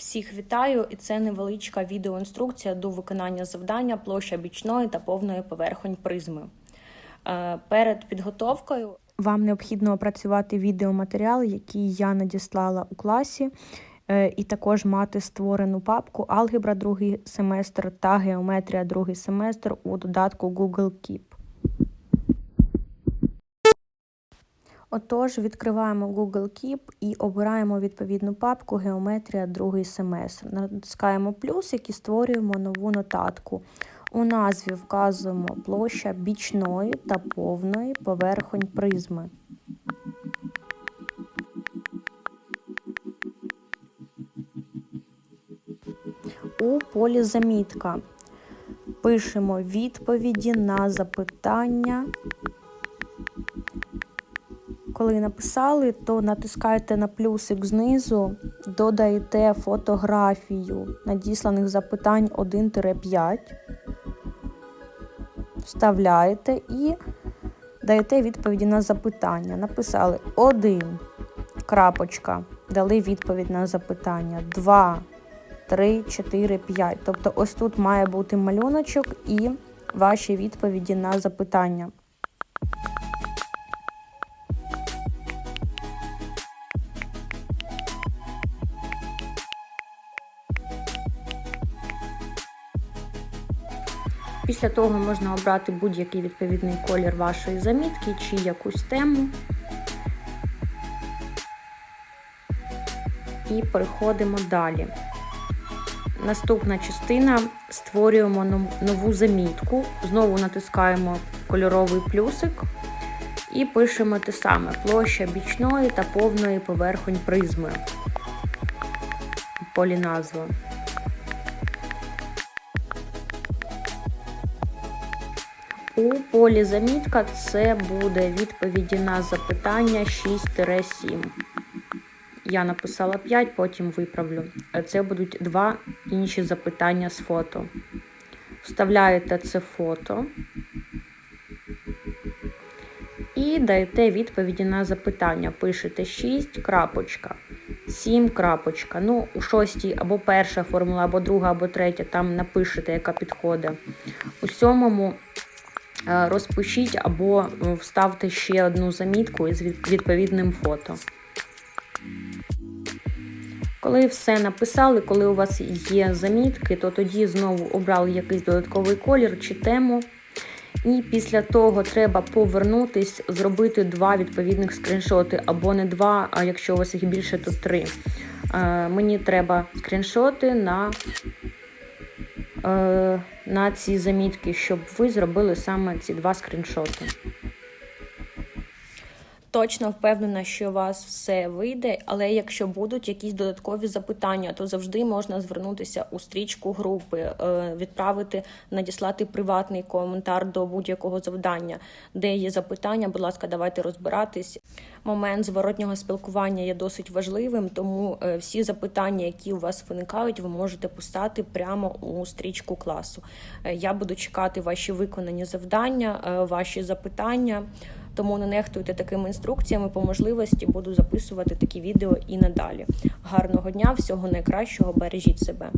Всіх вітаю, і це невеличка відеоінструкція до виконання завдання площа бічної та повної поверхонь призми. Е, Перед підготовкою Вам необхідно опрацювати відеоматеріал, який я надіслала у класі, е, і також мати створену папку Алгебра другий семестр та Геометрія другий семестр у додатку Google Keep. Отож, відкриваємо Google Keep і обираємо відповідну папку Геометрія другий семестр. Натискаємо плюсик і створюємо нову нотатку. У назві вказуємо площа бічної та повної поверхонь призми. У полі замітка пишемо відповіді на запитання. Коли написали, то натискайте на плюсик знизу, додаєте фотографію надісланих запитань 1-5, вставляєте і даєте відповіді на запитання. Написали 1, крапочка, дали відповідь на запитання, 2, 3, 4, 5. Тобто ось тут має бути малюночок і ваші відповіді на запитання. Після того можна обрати будь-який відповідний колір вашої замітки чи якусь тему. І переходимо далі. Наступна частина створюємо нову замітку. Знову натискаємо кольоровий плюсик і пишемо те саме: площа бічної та повної поверхонь призми. Полі У полі замітка це буде відповіді на запитання 6-7. Я написала 5, потім виправлю. Це будуть два інші запитання з фото. Вставляєте це фото і даєте відповіді на запитання. Пишете 6 крапочка, 7 крапочка. Ну, у шостій або перша формула, або друга, або третя, там напишете, яка підходить. У сьомому розпишіть або е, вставте ще одну замітку із відповідним фото. Коли все написали, коли у вас є замітки, то тоді знову обрали якийсь додатковий колір чи тему. І після того треба повернутись, зробити два відповідних скріншоти, або не два, а якщо у вас їх більше, то три. Е, мені треба скріншоти на, е, на ці замітки, щоб ви зробили саме ці два скріншоти. точно впевнена, що у вас все вийде, але якщо будуть якісь додаткові запитання, то завжди можна звернутися у стрічку групи, е, відправити, надіслати приватний коментар до будь-якого завдання, де є запитання. Будь ласка, давайте розбиратись. Момент зворотнього спілкування є досить важливим, тому е, всі запитання, які у вас виникають, ви можете поставити прямо у стрічку класу. Е, Я буду чекати ваші виконані завдання, е, ваші запитання. Тому не нехтуйте такими інструкціями. По можливості буду записувати такі відео і надалі. Гарного дня, всього найкращого, бережіть себе.